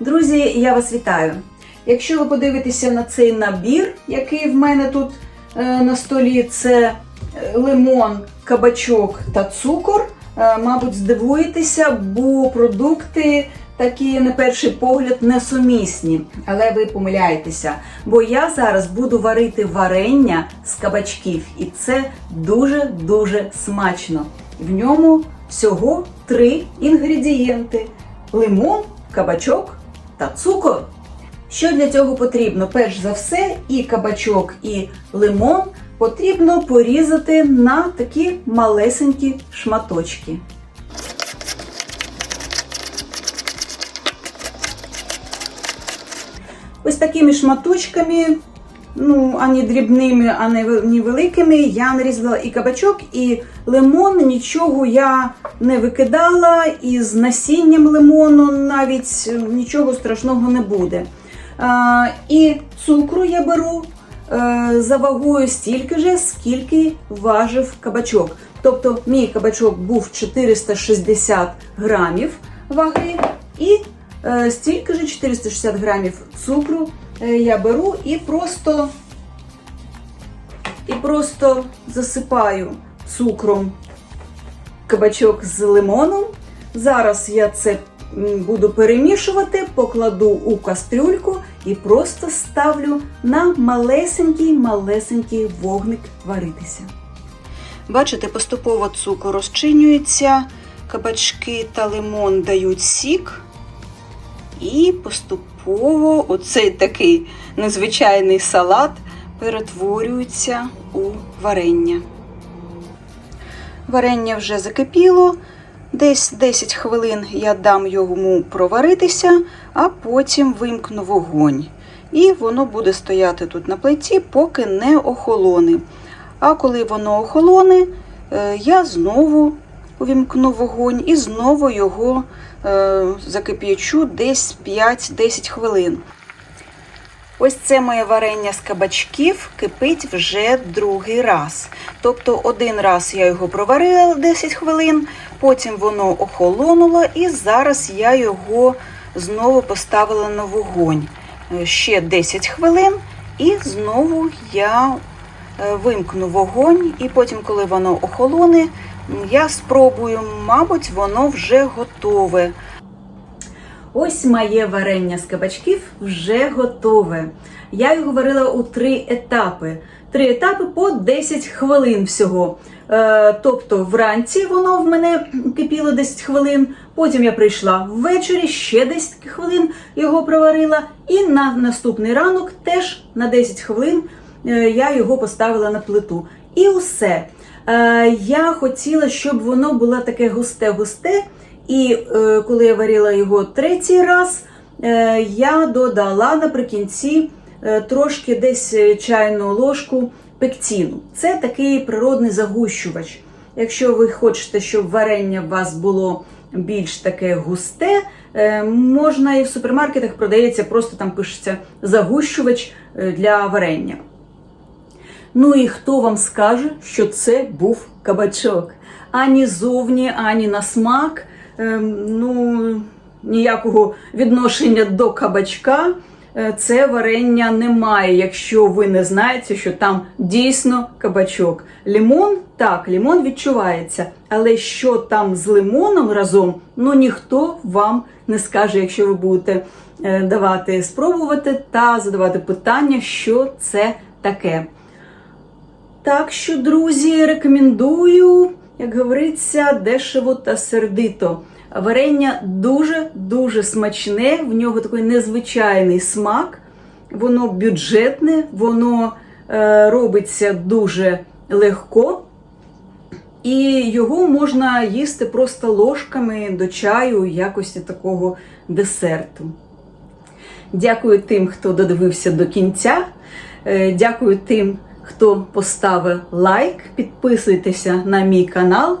Друзі, я вас вітаю! Якщо ви подивитеся на цей набір, який в мене тут е, на столі, це е, лимон, кабачок та цукор, е, мабуть, здивуєтеся, бо продукти такі, на перший погляд, несумісні. Але ви помиляєтеся, бо я зараз буду варити варення з кабачків, і це дуже-дуже смачно. В ньому всього три інгредієнти: лимон, кабачок та цукор. Що для цього потрібно? Перш за все, і кабачок, і лимон потрібно порізати на такі малесенькі шматочки. Ось такими шматочками, ну, ані дрібними, ані ні великими, я нарізала і кабачок, і лимон. Нічого я не викидала, і з насінням лимону навіть нічого страшного не буде. А, і цукру я беру е, за вагою стільки же, скільки важив кабачок. Тобто мій кабачок був 460 грамів ваги, і е, стільки же 460 грамів цукру е, я беру і просто, і просто засипаю цукром кабачок з лимоном. Зараз я це буду перемішувати, покладу у кастрюльку і просто ставлю на малесенький-малесенький вогник варитися. Бачите, поступово цукор розчинюється, кабачки та лимон дають сік. І поступово оцей такий незвичайний салат перетворюється у варення. Варення вже закипіло. Десь 10 хвилин я дам йому проваритися, а потім вимкну вогонь. І воно буде стояти тут на плиті, поки не охолоне. А коли воно охолоне, е, я знову увімкну вогонь і знову його е, закип'ячу десь 5-10 хвилин. Ось це моє варення з кабачків кипить вже другий раз. Тобто один раз я його проварила 10 хвилин, потім воно охолонуло, і зараз я його знову поставила на вогонь. Е, Ще 10 хвилин, і знову я е, вимкну вогонь, і потім, коли воно охолоне, я спробую, мабуть, воно вже готове. Ось моє варення з кабачків вже готове. Я його варила у три етапи. Три етапи по 10 хвилин всього. Е, тобто вранці воно в мене кипіло 10 хвилин, потім я прийшла ввечері, ще 10 хвилин його проварила, і на наступний ранок теж на 10 хвилин е, я його поставила на плиту. І усе. Е, я хотіла, щоб воно було таке густе-густе. І е, коли я варила його третій раз, е, я додала наприкінці трошки десь чайну ложку пектіну. Це такий природний загущувач. Якщо ви хочете, щоб варення у вас було більш таке густе, можна і в супермаркетах продається, просто там пишеться загущувач для варення. Ну і хто вам скаже, що це був кабачок? Ані зовні, ані на смак. Ем, ну, ніякого відношення до кабачка е, це варення немає, якщо ви не знаєте, що там дійсно кабачок. Лімон, так, лімон відчувається, але що там з лимоном разом, ну ніхто вам не скаже, якщо ви будете е, давати спробувати та задавати питання, що це таке. Так що, друзі, рекомендую, як говориться, дешево та сердито. Варення дуже-дуже смачне, в нього такий незвичайний смак, воно бюджетне, воно е, робиться дуже легко, і його можна їсти просто ложками до чаю в якості такого десерту. Дякую тим, хто додивився до кінця. Е, Дякую тим, хто поставив лайк. Підписуйтеся на мій канал.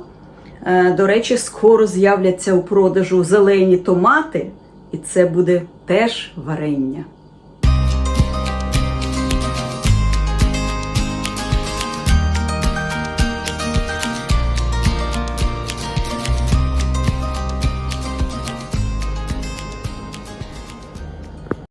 Е, До речі, скоро з'являться у продажу зелені томати, і це буде теж варення.